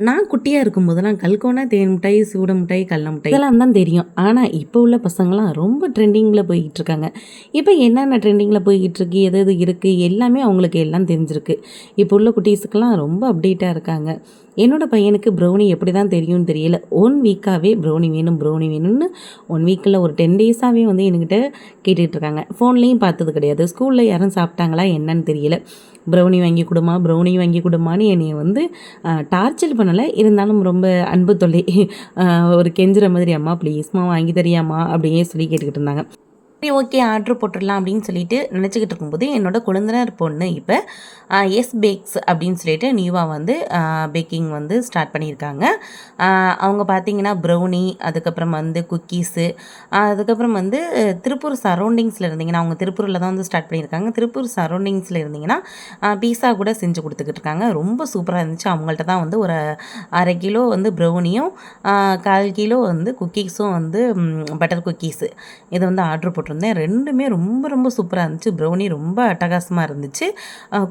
நான் குட்டியாக இருக்கும்போதெல்லாம் கல்கோனா தேன் மிட்டாய் சூட மிட்டாய் கடல மிட்டாய். இதெல்லாம் தான் தெரியும். ஆனால் இப்போ உள்ள பசங்களாம் ரொம்ப ட்ரெண்டிங்கில் போய்கிட்டு இருக்காங்க. இப்போ என்னென்ன ட்ரெண்டிங்கில் போய்கிட்டு இருக்கு எது எது இருக்குது எல்லாமே அவங்களுக்கு எல்லாம் தெரிஞ்சிருக்கு. இப்போ உள்ள குட்டீஸுக்கெல்லாம் ரொம்ப அப்டேட்டாக இருக்காங்க. என்னோடய பையனுக்கு ப்ரௌனி எப்படி தான் தெரியும்னு தெரியல. ஒன் வீக்காகவே ப்ரௌனி வேணும் ப்ரௌனி வேணும்னு ஒன் வீக்கில் ஒரு டென் டேஸாகவே வந்து என்கிட்ட கேட்டுகிட்டு இருக்காங்க ஃபோன்லேயும் பார்த்தது கிடையாது. ஸ்கூலில் யாரும் சாப்பிட்டாங்களா என்னன்னு தெரியல. ப்ரௌனி வாங்கி கொடுமா ப்ரௌனி வாங்கி கொடுமான்னு என்னை வந்து டார்ச்சர் பண்ணலை. இருந்தாலும் ரொம்ப அன்பு தொல்லை. ஒரு கெஞ்சுற மாதிரி அம்மா ப்ளீஸ்மா வாங்கி தரியாம்மா அப்படியே சொல்லி கேட்டுக்கிட்டு இருந்தாங்க. சரி ஓகே ஆர்டர் போட்டுடலாம் அப்படின்னு சொல்லிட்டு நினச்சிக்கிட்டு இருக்கும்போது என்னோட குழந்தைனர் பொண்ணு இப்போ எஸ் பேக்ஸ் அப்படின்னு சொல்லிட்டு நியூவாக வந்து பேக்கிங் வந்து ஸ்டார்ட் பண்ணியிருக்காங்க. அவங்க பார்த்தீங்கன்னா ப்ரௌனி அதுக்கப்புறம் வந்து குக்கீஸு அதுக்கப்புறம் வந்து திருப்பூர் சரௌண்டிங்ஸில் இருந்தீங்கன்னா அவங்க திருப்பூரில் தான் வந்து ஸ்டார்ட் பண்ணியிருக்காங்க. திருப்பூர் சரௌண்டிங்ஸில் இருந்தீங்கன்னா பீஸா கூட செஞ்சு கொடுத்துக்கிட்டு இருக்காங்க. ரொம்ப சூப்பராக இருந்துச்சு. அவங்கள்ட்ட தான் வந்து ஒரு அரை கிலோ வந்து ப்ரௌனியும் கால் கிலோ வந்து குக்கீஸும் வந்து பட்டர் குக்கீஸு இதை வந்து ஆர்டர் போட்டிருந்தேன். ரெண்டுமே ரொம்ப ரொம்ப சூப்பராக இருந்துச்சு. ப்ரௌனி ரொம்ப அட்டகாசமாக இருந்துச்சு.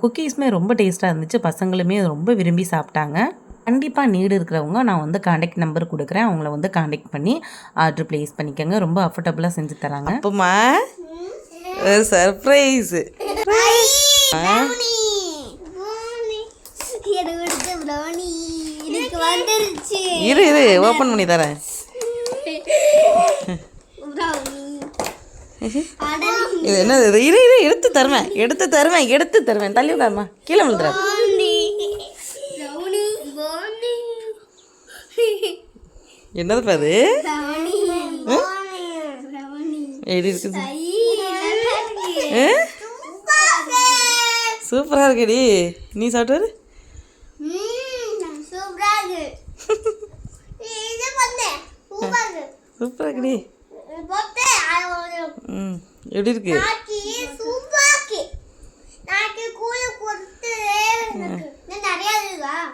குக்கீஸுமே ரொம்ப டேஸ்ட்டாக இருந்துச்சு. பசங்களுமே ரொம்ப விரும்பி சாப்பிட்டாங்க. கண்டிப்பாக நீடு இருக்கிறவங்க நான் வந்து காண்டாக்ட் நம்பர் கொடுக்குறேன். அவங்கள வந்து காண்டாக்ட் பண்ணி ஆர்டர் ப்ளேஸ் பண்ணிக்கோங்க. ரொம்ப அஃபோர்டபுளாக செஞ்சு தராங்க. அப்பமா? ஒரு சர்ப்ரைஸ் இரு இரு ஓப்பன் பண்ணி தரேன் ப்ரௌனி அடல் இது என்னது இது? இரு இரு எடுத்து தருவேன். எடுத்து தருவேன் எடுத்து தருவேன். தள்ளி உட்காருமா. கீழே விழுந்துற என்னதுப்பா அது? எப்படி இருக்குது? ஐ ஆ? சூப்பரா இருக்குடி. நீ சாப்பிட்டு சூப்பராக சூப்பராக இருக்குடி. ம் எப்படி இருக்கு?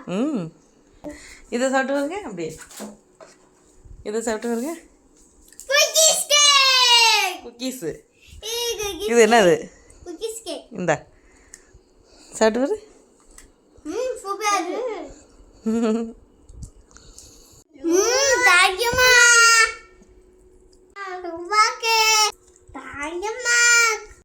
ம். இதை சாப்பிட்டு வருங்க அப்படியே. இதை சாப்பிட்டு வருங்க குக்கீஸ் கேக். குக்கீஸு. இது என்னது? இந்தா. சாப்பிட்டு வரு Понимаю.